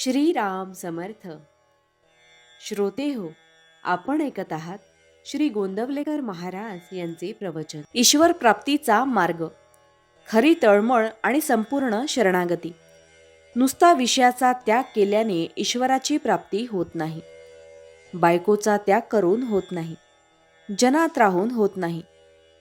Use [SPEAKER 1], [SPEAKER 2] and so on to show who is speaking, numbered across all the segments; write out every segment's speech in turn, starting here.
[SPEAKER 1] श्रीराम समर्थ. श्रोते हो आपण ऐकत आहात श्री गोंदवलेकर महाराज यांचे प्रवचन. ईश्वर प्राप्तीचा मार्ग. खरी तळमळ आणि संपूर्ण शरणागती. नुसता विषयाचा त्याग केल्याने ईश्वराची प्राप्ती होत नाही. बायकोचा त्याग करून होत नाही. जनात राहून होत नाही.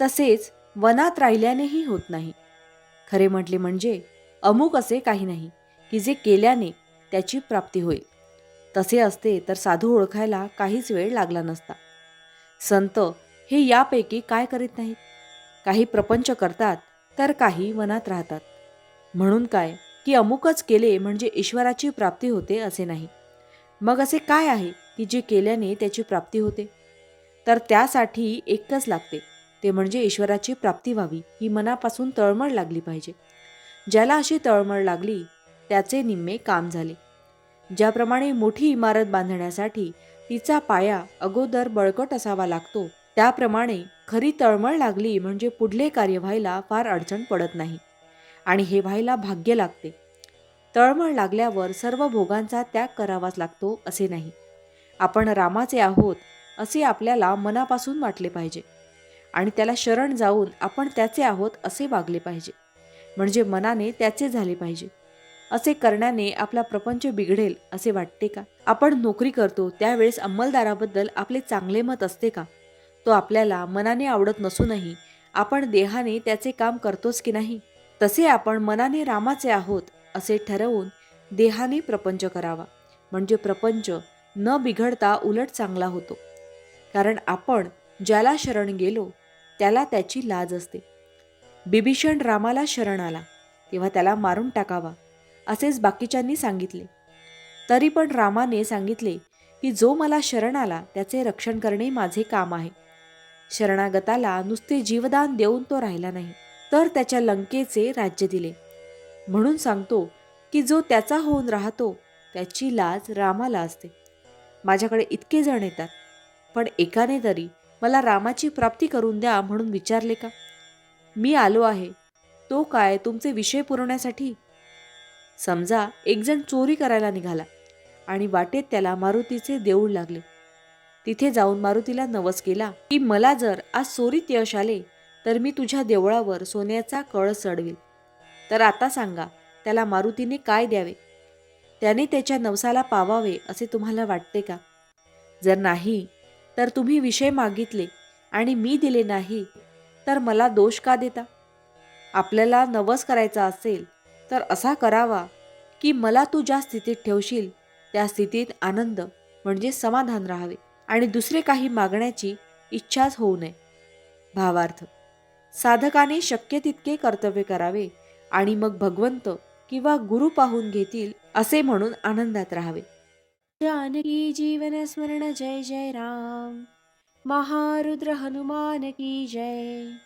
[SPEAKER 1] तसेच वनात राहिल्यानेही होत नाही. खरे म्हटले म्हणजे अमुक असे काही नाही की जे केल्याने त्याची प्राप्ती होईल. तसे असते तर साधू ओळखायला काहीच वेळ लागला नसता. संत हे यापैकी काय करीत नाहीत? काही प्रपंच करतात तर काही वनात राहतात. म्हणून काय की अमुकच केले म्हणजे ईश्वराची प्राप्ती होते असे नाही. मग असे काय आहे की जे केल्याने त्याची प्राप्ती होते? तर त्यासाठी एकच लागते ते म्हणजे ईश्वराची प्राप्ती व्हावी ही मनापासून तळमळ लागली पाहिजे. ज्याला अशी तळमळ लागली त्याचे निम्मे काम झाले. ज्याप्रमाणे मोठी इमारत बांधण्यासाठी तिचा पाया अगोदर बळकट असावा लागतो. त्याप्रमाणे खरी तळमळ लागली म्हणजे पुढले कार्य व्हायला फार अडचण पडत नाही. आणि हे व्हायला भाग्य लागते. तळमळ लागल्यावर सर्व भोगांचा त्याग करावाच लागतो असे नाही. आपण रामाचे आहोत असे आपल्याला मनापासून वाटले पाहिजे. आणि त्याला शरण जाऊन आपण त्याचे आहोत असे वागले पाहिजे. म्हणजे मनाने त्याचे झाले पाहिजे. असे करण्याने आपला प्रपंच बिघडेल असे वाटते का? आपण नोकरी करतो त्यावेळेस अंमलदाराबद्दल आपले चांगले मत असते का? तो आपल्याला मनाने आवडत नसूनही आपण देहाने त्याचे काम करतोच की नाही? तसे आपण मनाने रामाचे आहोत असे ठरवून देहाने प्रपंच करावा. म्हणजे प्रपंच न बिघडता उलट चांगला होतो. कारण आपण ज्याला शरण गेलो त्याला त्याची लाज असते. बिभीषण रामाला शरण आला तेव्हा त्याला मारून टाकावा. असेच बाकीच्यांनी सांगितले. तरी पण रामाने सांगितले की जो मला शरण आला त्याचे रक्षण करणे माझे काम आहे. शरणागताला नुसते जीवदान देऊन तो राहिला नाही तर त्याच्या लंकेचे राज्य दिले. म्हणून सांगतो की जो त्याचा होऊन राहतो त्याची लाज रामाला असते. माझ्याकडे इतके जण येतात. पण एकाने तरी मला रामाची प्राप्ती करून द्या म्हणून विचारले का? मी आलो आहे. तो काय तुमचे विषय पुरवण्यासाठी? समजा एकजण चोरी करायला निघाला आणि वाटेत त्याला मारुतीचे देऊळ लागले. तिथे जाऊन मारुतीला नवस केला की मला जर आज चोरीत यश आले तर मी तुझ्या देवळावर सोन्याचा कळस चढवेल. तर आता सांगा त्याला मारुतीने काय द्यावे? त्याने त्याच्या नवसाला पावावे असे तुम्हाला वाटते का? जर नाही तर तुम्ही विषय मागितले आणि मी दिले नाही तर मला दोष का देता? आपल्याला नवस करायचा असेल तर असा करावा की मला तू ज्या स्थितीत ठेवशील त्या स्थितीत आनंद म्हणजे समाधान राहावे आणि दुसरे काही मागण्याची इच्छाच होऊ नये. भावार्थ साधकाने शक्य तितके कर्तव्य करावे आणि मग भगवंत किंवा गुरु पाहून घेतील असे म्हणून आनंदात राहावे. जानकी जीवन स्मरण जय जय राम. महारुद्र हनुमान की जय.